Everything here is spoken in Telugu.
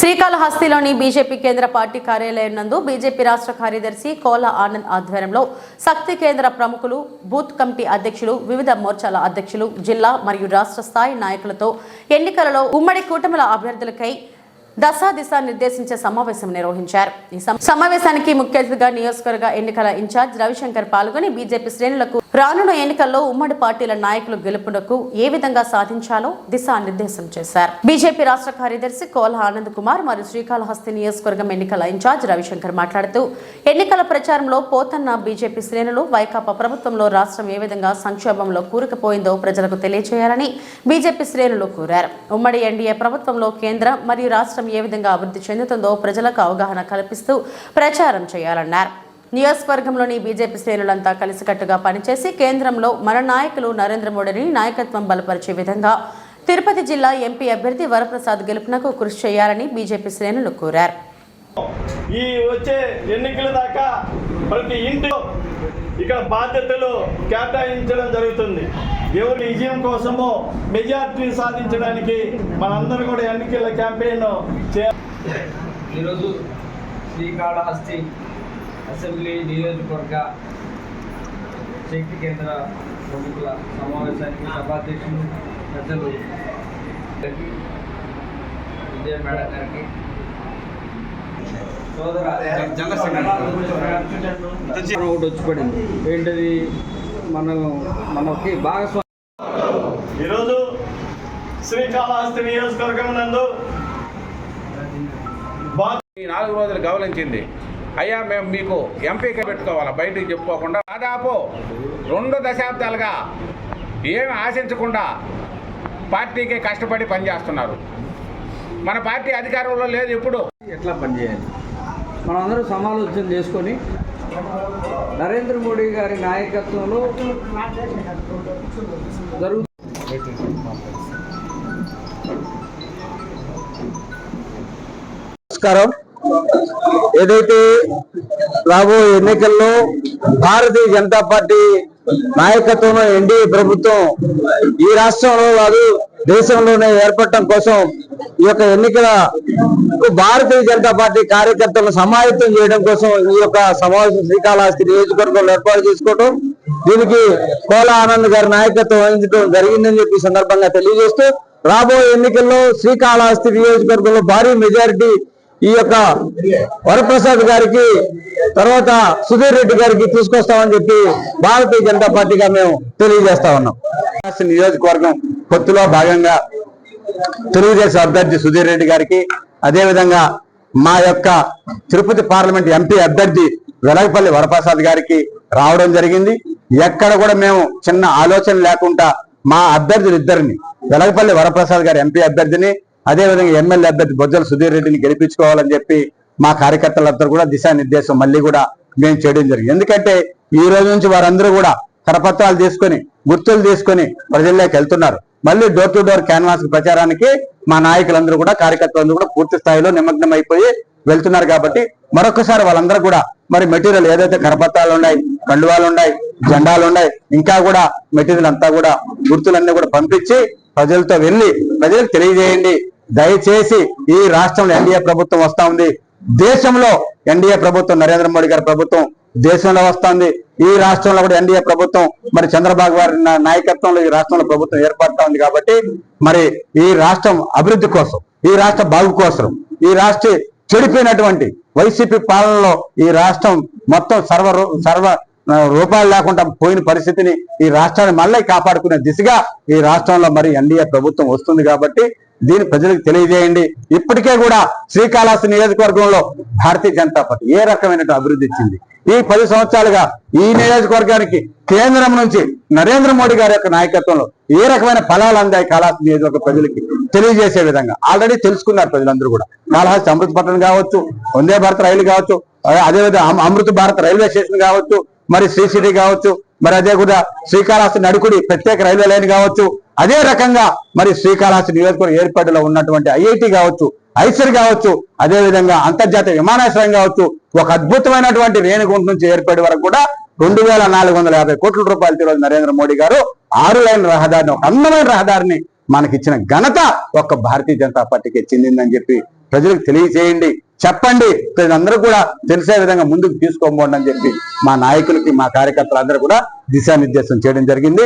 శ్రీకాళహస్తిలోని బీజేపీ కేంద్ర పార్టీ కార్యాలయం నందు బీజేపీ రాష్ట్ర కార్యదర్శి కోల ఆనంద్ ఆధ్వర్యంలో శక్తి కేంద్ర ప్రముఖులు బూత్ కమిటీ అధ్యక్షులు వివిధ మోర్చాల అధ్యక్షులు జిల్లా మరియు రాష్ట్ర స్థాయి నాయకులతో ఎన్నికలలో ఉమ్మడి కూటమిల అభ్యర్థులకై దశా దిశ నిర్దేశించే సమావేశం నిర్వహించారు. ఈ సమావేశానికి ముఖ్య అతిథిగా నియోజకవర్గ ఎన్నికల ఇన్ఛార్జ్ రవిశంకర్ పాల్గొని బీజేపీ శ్రేణులకు రానున్న ఎన్నికల్లో ఉమ్మడి పార్టీల నాయకులు గెలుపునకు ఏ విధంగా సాధించాలో దిశానిర్దేశం చేశారు. బీజేపీ రాష్ట్ర కార్యదర్శి కోల ఆనంద్ కుమార్ మరియు శ్రీకాళహస్తి నియోజకవర్గం ఎన్నికల ఇన్ఛార్జ్ రవిశంకర్ మాట్లాడుతూ ఎన్నికల ప్రచారంలో పోతన్న బీజేపీ శ్రేణులు వైకాపా ప్రభుత్వంలో రాష్ట్రం ఏ విధంగా సంక్షోభంలో కూరుకుపోయిందో ప్రజలకు తెలియజేయాలని బీజేపీ శ్రేణులు కోరారు. ఉమ్మడి ఎన్డీఏ ప్రభుత్వంలో కేంద్రం మరియు రాష్ట్రం ఏ విధంగా అభివృద్ధి చెందుతుందో ప్రజలకు అవగాహన కల్పిస్తూ ప్రచారం చేయాలన్నారు. నియోజకవర్గంలోని బీజేపీ శ్రేణులంతా కలిసికట్టుగా పనిచేసి కేంద్రంలో మన నాయకులు నరేంద్ర మోడీని నాయకత్వం బలపరిచే విధంగా తిరుపతి జిల్లా ఎంపీ అభ్యర్థి వరప్రసాద్ గెలుపునకు కృషి చేయాలని బీజేపీ శ్రేణులు కోరారు. ఈ వచ్చే ఎన్నికల దాకా ప్రతి ఇంట్లో ఇక్కడ బాధ్యతలు కేటాయించడం జరుగుతుంది. ఎవరి విజయం కోసము మెజార్టీ సాధించడానికి మనందరం కూడా ఎన్నికల క్యాంపెయిన్ చే ఈరోజు శ్రీకాళహస్తి అసెంబ్లీ నియోజకవర్గ శక్తి కేంద్ర ప్రముఖుల సమావేశానికి సభాధ్యక్షులు పెద్దలు విజయ మేడం గారికి సోదర ఒకటి వచ్చి పడింది ఏంటది? మనం మనకి భాగస్వామి ఈరోజు శ్రీకాళహస్తి నియోజకవర్గం నందు నాలుగు రోజులు గమనించింది అయ్యా మేము మీకు ఎంపీగా పెట్టుకోవాలా? బయటికి చెప్పుకోకుండా దాదాపు రెండు దశాబ్దాలుగా ఏమి ఆశించకుండా పార్టీకి కష్టపడి పనిచేస్తున్నారు. మన పార్టీ అధికారంలో లేదు ఇప్పుడు. ఎట్లా పనిచేయాలి? మనందరూ సమాలోచన చేసుకొని నరేంద్ర మోడీ గారి నాయకత్వంలో జరుగు నమస్కారం. ఏదైతే రాబోయే ఎన్నికల్లో భారతీయ జనతా పార్టీ నాయకత్వంలో ఎన్డీఏ ప్రభుత్వం ఈ రాష్ట్రంలో కాదు దేశంలోనే ఏర్పడటం కోసం ఈ యొక్క ఎన్నికల భారతీయ జనతా పార్టీ కార్యకర్తలను సమాయత్తం చేయడం కోసం ఈ యొక్క సమావేశం శ్రీకాళహస్తి నియోజకవర్గంలో ఏర్పాటు చేసుకోవడం దీనికి కోలా ఆనంద్ గారి నాయకత్వం వహించడం జరిగిందని చెప్పి సందర్భంగా తెలియజేస్తూ రాబోయే ఎన్నికల్లో శ్రీకాళహస్తి నియోజకవర్గంలో భారీ మెజారిటీ ఈ యొక్క వరప్రసాద్ గారికి తర్వాత సుధీర్ రెడ్డి గారికి తీసుకొస్తామని చెప్పి భారతీయ జనతా పార్టీగా మేము తెలియజేస్తా ఉన్నాం. నియోజకవర్గం పొత్తులో భాగంగా తెలుగుదేశం అభ్యర్థి సుధీర్ రెడ్డి గారికి అదేవిధంగా మా యొక్క తిరుపతి పార్లమెంట్ ఎంపీ అభ్యర్థి వెలగపల్లి వరప్రసాద్ గారికి రావడం జరిగింది. ఎక్కడ కూడా మేము చిన్న ఆలోచన లేకుండా మా అభ్యర్థులు ఇద్దరిని వెలగపల్లి వరప్రసాద్ గారి ఎంపీ అభ్యర్థిని అదే విధంగా ఎమ్మెల్యే అభ్యర్థి బొజ్జల సుధీర్ రెడ్డిని గెలిపించుకోవాలని చెప్పి మా కార్యకర్తలందరూ కూడా దిశానిర్దేశం మళ్ళీ కూడా మేము చేయడం జరిగింది. ఎందుకంటే ఈ రోజు నుంచి వారందరూ కూడా కరపత్రాలు తీసుకొని గుర్తులు తీసుకొని ప్రజల్లోకి వెళ్తున్నారు. మళ్ళీ డోర్ టు డోర్ క్యాన్వాస్ ప్రచారానికి మా నాయకులందరూ కూడా కార్యకర్తలందరూ కూడా పూర్తి స్థాయిలో నిమగ్నం అయిపోయి వెళ్తున్నారు కాబట్టి మరొకసారి వాళ్ళందరూ కూడా మరి మెటీరియల్ ఏదైతే కరపత్రాలు ఉన్నాయి కండువాలు ఉన్నాయి జెండాలు ఉన్నాయి ఇంకా కూడా మెటీరియల్ అంతా కూడా గుర్తులన్నీ కూడా పంపించి ప్రజలతో వెళ్ళి ప్రజలకు తెలియజేయండి. దయచేసి ఈ రాష్ట్రంలో ఎన్డీఏ ప్రభుత్వం వస్తా ఉంది. దేశంలో ఎన్డీఏ ప్రభుత్వం నరేంద్ర మోడీ గారి ప్రభుత్వం దేశంలో వస్తుంది. ఈ రాష్ట్రంలో కూడా ఎన్డీఏ ప్రభుత్వం మరి చంద్రబాబు గారి నాయకత్వంలో ఈ రాష్ట్రంలో ప్రభుత్వం ఏర్పడతా ఉంది కాబట్టి మరి ఈ రాష్ట్రం అభివృద్ధి కోసం ఈ రాష్ట్ర బాగు కోసం ఈ రాష్ట్ర చెడిపోయినటువంటి వైసీపీ పాలనలో ఈ రాష్ట్రం మొత్తం సర్వ సర్వ రూపాయలు లేకుండా పోయిన పరిస్థితిని ఈ రాష్ట్రాన్ని మళ్ళీ కాపాడుకునే దిశగా ఈ రాష్ట్రంలో మరి ఎన్డీఏ ప్రభుత్వం వస్తుంది కాబట్టి దీన్ని ప్రజలకు తెలియజేయండి. ఇప్పటికే కూడా శ్రీకాళహస్తి నియోజకవర్గంలో భారతీయ జనతా పార్టీ ఏ రకమైన అభివృద్ధి ఇచ్చింది? ఈ పది సంవత్సరాలుగా ఈ నియోజకవర్గానికి కేంద్రం నుంచి నరేంద్ర మోడీ గారి యొక్క నాయకత్వంలో ఏ రకమైన ఫలాలు అందాయి కాళహస్తి నియోజకవర్గ ప్రజలకి తెలియజేసే విధంగా? ఆల్రెడీ తెలుసుకున్నారు ప్రజలందరూ కూడా. కాళహస్తి అమృత పట్టణం కావచ్చు వందే భారత్ రైలు కావచ్చు అదే- అదేవిధంగా అమృత భారత్ రైల్వే స్టేషన్ కావచ్చు మరి శ్రీ సిటీ కావచ్చు మరి అదే కూడా శ్రీకాళహస్తి నడుకుడి ప్రత్యేక రైల్వే లైన్ కావచ్చు అదే రకంగా మరి శ్రీకాళహస్తి నియోజకవర్గ ఏర్పాటులో ఉన్నటువంటి ఐఐటి కావచ్చు ఐసర్ కావచ్చు అదే విధంగా అంతర్జాతీయ విమానాశ్రయం కావచ్చు ఒక అద్భుతమైనటువంటి రేణుగుంట నుంచి ఏర్పడే వరకు కూడా రెండు వేల నాలుగు వందల యాభై కోట్ల రూపాయలతో ఈరోజు నరేంద్ర మోడీ గారు ఆరు లైన్ రహదారిని ఒక అందమైన రహదారిని మనకిచ్చిన ఘనత ఒక్క భారతీయ జనతా పార్టీకి చెందిందని చెప్పి ప్రజలకు తెలియజేయండి. చెప్పండి. ప్రజలందరూ కూడా తెలిసే విధంగా ముందుకు తీసుకోబోండి అని చెప్పి మా నాయకులకి మా కార్యకర్తలందరూ కూడా దిశానిర్దేశం చేయడం జరిగింది.